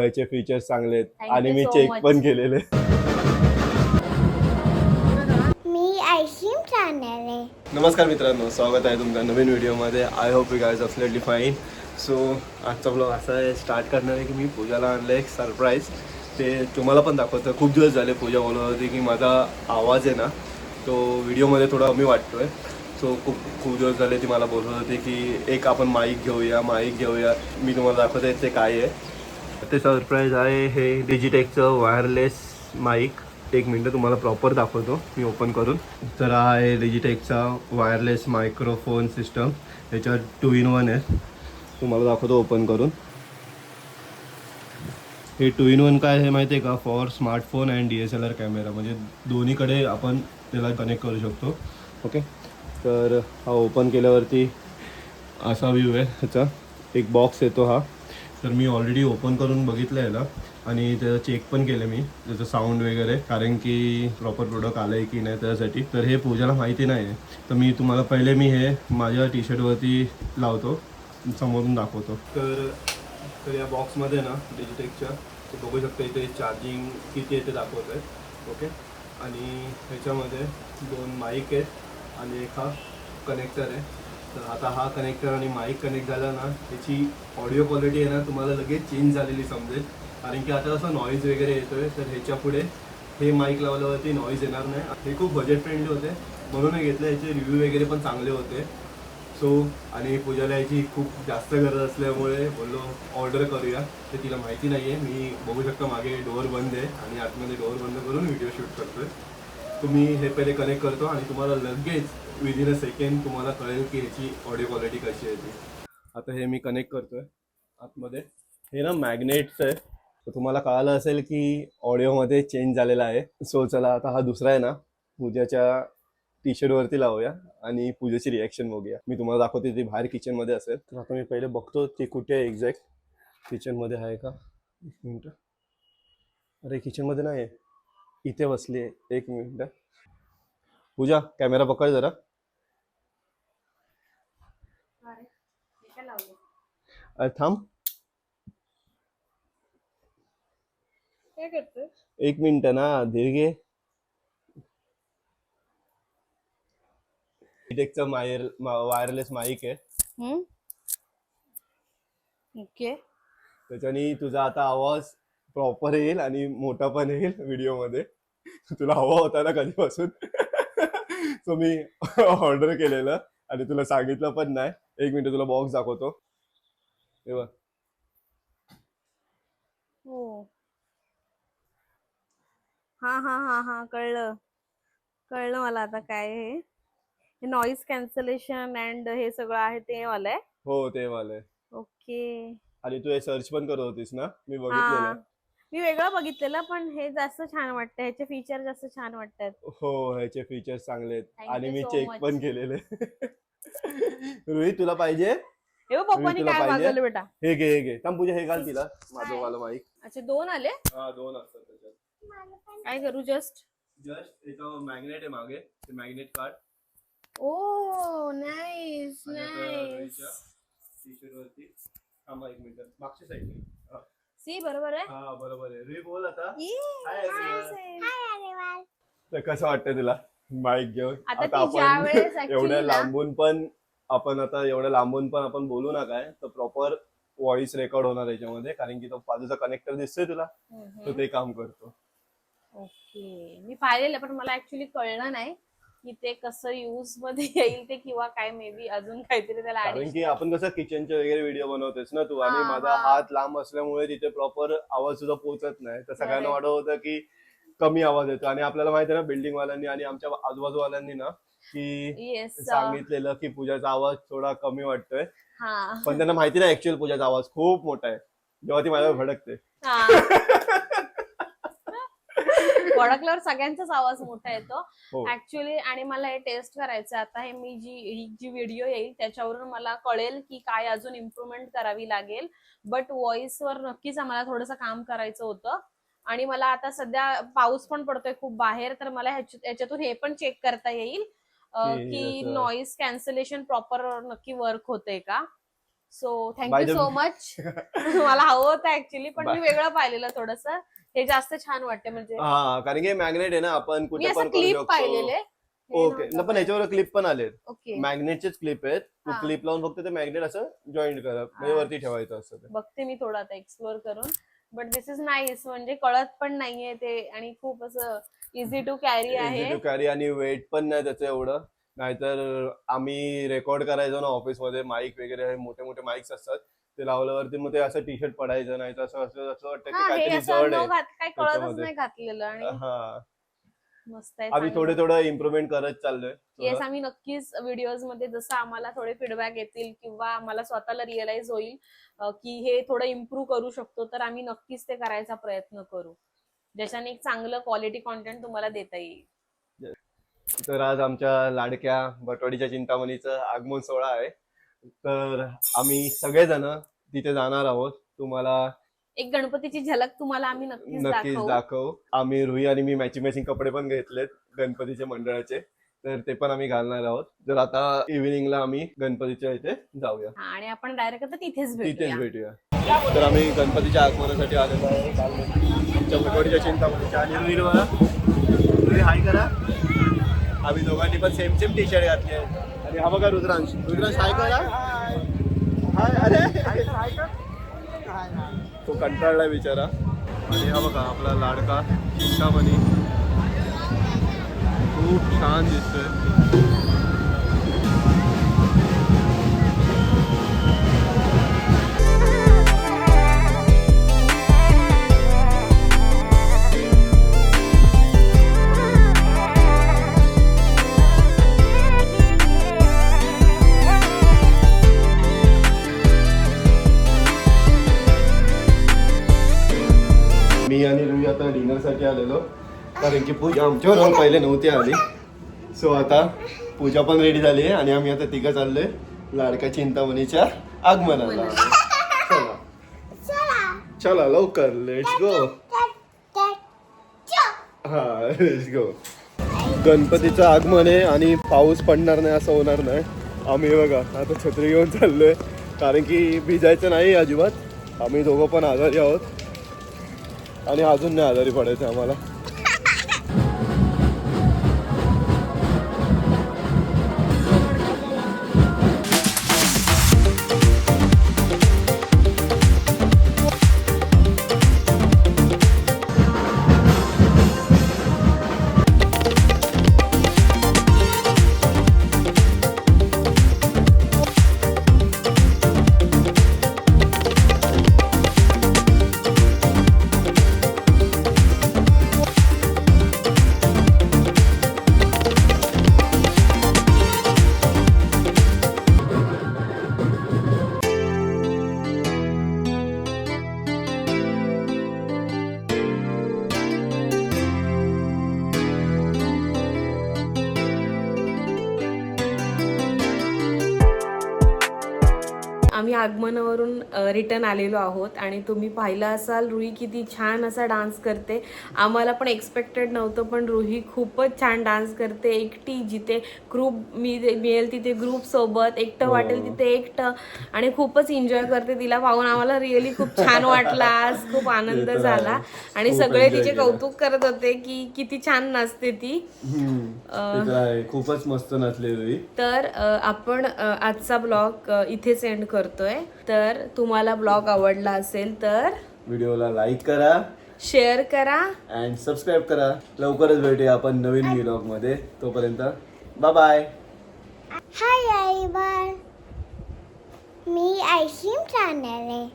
ह्याचे फीचर्स चांगले आहेत. Thank आणि you मी so चेक much. पण केलेले. मी आयस्क्रीम खाणार आहे. नमस्कार मित्रांनो स्वागत आहे तुमच्या नवीन व्हिडिओमध्ये. I hope you guys absolutely fine so आजचा ब्लॉग असा आहे स्टार्ट करणार आहे की मी पूजाला आणलं एक सरप्राईज ते तुम्हाला पण दाखवतं खूप दिवस झाले पूजा बोलत होती की माझा आवाज आहे ना तो व्हिडिओमध्ये थोडा कमी वाटतोय. सो खूप खूप दिवस झाले ती मला बोलत होती की एक आपण माईक घेऊया माईक घेऊया. मी तुम्हाला दाखवते ते काय आहे. ते सरप्राईज आहे हे डिजिटेकचं वायरलेस माईक एक मिनटं तुम्हाला प्रॉपर दाखवतो. मी ओपन करून. तर हा आहे डिजिटेकचा वायरलेस मायक्रोफोन सिस्टम याच्यावर टू इन वन आहे. तुम्हाला दाखवतो ओपन करून. हे टू इन वन काय हे माहिती आहे का? For smartphone and D S L R camera म्हणजे दोन्हीकडे आपण त्याला कनेक्ट करू शकतो. ओके तर हा ओपन केल्यावरती असा व्ह्यू आहे ह्याचा. एक बॉक्स येतो हा. तर मी ऑलरेडी ओपन करून बघितलं याला. आणि त्याचं चेक पण केलं मी त्याचं साऊंड वगैरे. कारण की प्रॉपर प्रोडक्ट आलं आहे की नाही त्यासाठी तर हे पूजाला माहिती नाही आहे तर मी तुम्हाला पहिले मी हे माझ्या टी शर्टवरती लावतो. समोरून दाखवतो. तर तर या बॉक्समध्ये ना डिजिटेकच्या ते बघू शकता इथे चार्जिंग किती येते दाखवत आहे ओके आणि ह्याच्यामध्ये दोन माईक आहेत. आणि एक हा कनेक्टर आहे. तर आता हा कनेक्टर आणि माईक कनेक्ट झाला ना त्याची ऑडिओ क्वालिटी आहे ना तुम्हाला लगेच चेंज झालेली समजेल. कारण की आता असं नॉईज वगैरे येतोय तर ह्याच्या पुढे हे माईक लावल्यावरती नॉईज येणार नाही. हे खूप बजेट फ्रेंडली होते. म्हणून मी घेतलं याचे रिव्ह्यू वगैरे पण चांगले होते. सो आणि पूजाला याची खूप जास्त गरज असल्यामुळे बोललो ऑर्डर करूया. ते तिला माहिती नाही आहे मी बघू शकतो मागे डोअर बंद आहे आणि आतमध्ये डोअर बंद करून व्हिडिओ शूट करतोय. तुम्ही हे पहिले कनेक्ट करतो आणि तुम्हाला लगेच विदिन अ सेकंड तुम्हाला कळेल की ह्याची ऑडिओ क्वालिटी कशी आहे ती. आता हे मी कनेक्ट करतोय आतमध्ये. हे ना मॅग्नेटचं आहे. तर तुम्हाला कळालं असेल की ऑडिओमध्ये चेंज झालेला आहे. सो चला आता हा दुसरा आहे ना. पूजाच्या टी शर्टवरती लावूया आणि पूजेची रिॲक्शन बघूया. मी तुम्हाला दाखवते ती बाहेर किचनमध्ये असेल. तर आता मी पहिले बघतो ती कुठे आहे एक्झॅक्ट किचनमध्ये आहे का? एक मिनटं. अरे किचनमध्ये नाही आहे इथे बसली आहे. एक मिनटं. पूजा कॅमेरा पकड जरा. अरे थांब. एक मिनिट ना धीर घे. टेकचं मायर वायरलेस माईक आहे. ओके. त्याच्यानी तुझा आता आवाज प्रॉपर येईल आणि मोठा पण येईल व्हिडिओमध्ये. तुला हवा होता ना कधीपासून? सो मी ऑर्डर केलेलं आणि तुला सांगितलं पण नाही. एक मिनिट तुला बॉक्स दाखवतो. हे बघ. हो. हा हा हा हा कळलं. कळलं मला आता काय आहे हे नॉईज कॅन्सलेशन अँड हे सगळं आहे ते वालं हो ते वाले ओके आणि तू हे सर्च पण करत होतीस ना? मी बघितलेलं. मी वेगळं बघितलेलं पण हे जास्त छान वाटतं ह्याचे फीचर जास्त छान वाटतात. हो ह्याचे फीचर्स चांगले आहेत. Thank आणि you मी so चेक much. पण केलेले. रोहित तुला पाहिजे? हे बघ पप्पानी तुला काय पाहिजे? मागवलं बेटा. हे घे हे घे. थांब पूजा हे घाल तिला. माझं? वाला माईक अच्छा दोन आले? हा दोन असतात त्याच्यात. काय करू जस्ट जस्ट याचं मॅग्नेट आहे मागे. ते मॅग्नेट काढ. ओ नाईस नाईस रोहितच्या t-shirt वरती. थांबा एक मिनिट. मागच्या साईडने सी बरोबर आहे? हा बरोबर आहे. बोल आता. Hi, everyone. तर कसं वाटतं तुला? माईक घेऊन? आता ती ज्या वेळेस actually एवढ्या ना- लांबून पण आपण आता एवढ्या लांबून पण आपण बोलू ना काय तर प्रॉपर व्हॉइस रेकॉर्ड होणार याच्यामध्ये कारण की तो बाजूचा कनेक्टर दिसतोय तुला. तो ते काम करतो. ओके मी पाहिलेलं पण मला ऍक्च्युली कळलं नाही. की ते कसं युजमध्ये येईल ते किंवा काय मे बी अजून काहीतरी त्याला कारण की आपण कसं किचनचे वगैरे व्हिडिओ बनवतेस ना तू आणि माझा. हात लांब असल्यामुळे तिथे प्रॉपर आवाज सुद्धा पोहोचत नाही. तर सगळ्यांना. वाटत होतं की कमी आवाज येतो. आणि आपल्याला माहिती आहे ना बिल्डिंग वाल्यांनी आणि आमच्या आजूबाजूवाल्यांनी ना की सांगितलेलं की पूजाचा आवाज थोडा कमी वाटतोय. हा. पण त्यांना माहिती नाही ऍक्च्युअल पूजाचा आवाज खूप मोठा आहे. जेव्हा ती माझ्यावर भडकते. ओळखल्यावर सगळ्यांचाच आवाज मोठा येतो. हो. ऍक्च्युली आणि मला हे टेस्ट करायचं. आता हे मी जी ही जी व्हिडिओ येईल त्याच्यावरून मला कळेल की काय अजून इम्प्रुव्हमेंट करावी लागेल. बट वर नक्कीच आम्हाला थोडंसं काम करायचं होतं. आणि मला आता सध्या पाऊस पण पडतोय खूप बाहेर तर मला ह्याच्यातून हे पण चेक करता येईल की नॉईज कॅन्सलेशन प्रॉपर नक्की वर्क होते का? सो थँक्यू सो मच मला हवं होतं ऍक्च्युली पण मी वेगळं पाहिलेलं थोडस. हे जास्त छान वाटते म्हणजे हा कारण की मॅग्नेट आहे ना आपण मी कुठे असं पण करू क्लिप शकतो. पाहिलेले ओके पण याच्यावर क्लिप पण आले ओके. मॅग्नेटचेच क्लिप आहेत. तू हा. क्लिप लावून फक्त ते मॅग्नेट असं जॉईंट करा म्हणजे हा. वरती ठेवायचं असतं ते. बघते मी थोडं आता एक्सप्लोर करून. बट दिस इज नाईस म्हणजे कळत पण नाहीये ते आणि खूप असं इझी टू कॅरी आहे. Easy to carry आणि वेट पण नाही त्याचं एवढं. नाहीतर आम्ही रेकॉर्ड करायचो ना ऑफिसमध्ये माईक वगैरे मोठे मोठे माईक्स असतात. ते लावल्यावरती मग ते असं टी शर्ट पडायचं नाही तर असं असं असं वाटतं की हा हे काहीतरी असं जड न आहे घात काय कळतच त्याच्यामध्ये. नाही घातलेलं आणि हा. मस्त आहे आम्ही चांगलं. थोडे थोडं इम्प्रुव्हमेंट करत चाललोय. येस आम्ही नक्कीच व्हिडिओजमध्ये जसं आम्हाला थोडे फीडबॅक येतील किंवा आम्हाला स्वतःला रिअलाइज होईल अं, की हे थोडं इम्प्रूव्ह करू शकतो तर आम्ही नक्कीच ते करायचा प्रयत्न करू. ज्याच्याने एक चांगलं क्वालिटी कॉन्टेंट तुम्हाला देता येईल. तर आज आमच्या लाडक्या बटवाडीच्या चिंतामणीचं आगमन सोहळा आहे. तर आम्ही सगळेजण तिथे जाणार आहोत. तुम्हाला एक गणपतीची झलक तुम्हाला आम्ही नक्कीच नक्कीच दाखवू. दाखव. आम्ही रुई आणि मी मॅचिंग मॅचिंग कपडे पण घेतलेत गणपतीचे मंडळाचे. तर ते पण आम्ही घालणार आहोत. तर आता इव्हिनिंगला आम्ही गणपतीच्या इथे जाऊया. हा, आणि आपण डायरेक्ट आता तिथेच तिथेच भेटूया. भेटूया तर आम्ही गणपतीच्या आगमनासाठी आलेलो आहे. काल आमच्या चिंतामणीच्या आणि बघा हाय करा. आम्ही दोघांनी पण सेम सेम टी शर्ट घातली आहे. आणि हा बघा रुद्रांश. रुद्रांश हाय करा. हाय अरे. तो कंटाळलाय बिचारा. आणि हा बघा आपला लाडका चिंतामणी. खूप छान दिसतोय. आता डिनरसाठी आलेलो. कारण की पूजा आमच्याबरोबर पहिले नव्हती आली. सो आता पूजा पण रेडी झाली आहे आणि आम्ही आता तिघं चाललोय लाडका चिंतामणीच्या आगमनाला. चला. चला लवकर. लेट्स गो हा लेट्स गो गणपतीचं आगमन आहे आणि पाऊस पडणार नाही असं होणार नाही. आम्ही बघा आता छत्री घेऊन चाललोय. कारण की भिजायचं नाही अजिबात. आम्ही दोघं पण आजारी आहोत. आणि अजून नाही आजारी पडायचं आम्हाला. आगमनावरून रिटर्न आलेलो आहोत आणि तुम्ही पाहिलं असाल रुही किती छान असा डान्स करते. आम्हाला पण एक्सपेक्टेड नव्हतं पण रुही खूपच छान डान्स करते. एकटी जिथे ग्रुप मी मिळेल तिथे ग्रुप सोबत एकटं हो. वाटेल तिथे एकटं. आणि खूपच एन्जॉय करते तिला. पाहून आम्हाला रिअली खूप छान वाटला आज. खूप आनंद झाला. आणि सगळे तिचे. कौतुक करत होते की किती छान नाचते ती. खूपच मस्त रुई. तर आपण आजचा ब्लॉग इथेच एंड करतोय. तर तुम्हाला ब्लॉग आवडला असेल तर व्हिडिओला लाईक करा. शेअर करा. अँड सबस्क्राईब करा. लवकरच भेटूया आपण नवीन व्लॉगमध्ये तोपर्यंत बाय बाय हाय आई मी आयशीम चॅनल आहे.